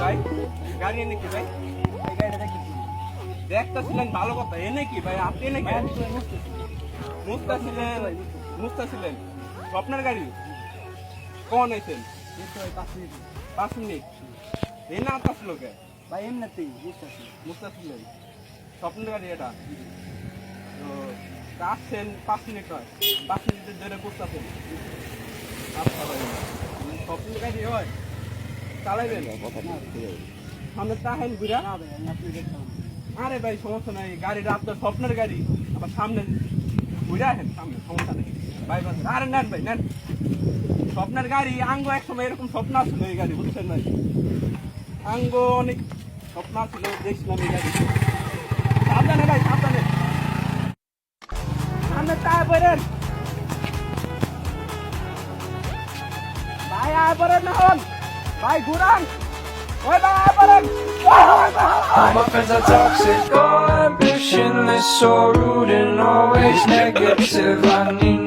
ভাই গাড়ি এনে কি ভাই? দেখতেছিলেন ভালো কথা এনে কি ভাই? আপনি এনে কি? মুস্তাছিলেন মুস্তাছিলেন স্বপ্নের গাড়ি? কখন আইছেন পাঁচ মিনিট। এই না আসছিল কে? ভাই এমনিতেই বুঝতেছি মুস্তাছিলেন স্বপ্নের গাড়ি এটা। তো আসছেন পাঁচ মিনিট নয় পাঁচ মিনিটের ধরে করতেছেন আচ্ছা ভাই স্বপ্নের গাড়ি হয় চালাইবেন সামনে তাহেন ঘুরা না ভাই আমি আপনি দেখতাম আরে ভাই, সমস্যা নাই। গাড়িটা আপনার স্বপ্নের গাড়ি। আবার সামনে ঘুরে আসেন, সামনে সমস্যা নেই। ভাই আরে নেন ভাই, নেন। স্বপ্নের গাড়ি, আঙ্গ এক সময় এরকম স্বপ্ন আসছিল এই গাড়ি, বুঝছেন ভাই? আঙ্গ অনেক স্বপ্ন আসছিল দেখছিলাম এই গাড়ি সাবধানে ভাই, সাবধানে। সামনে তাই પરત ના હોન ભાઈ ગુરાન ઓય ભાઈ પરત I'm up as a toxic ambition, that's so rude and always negative. I need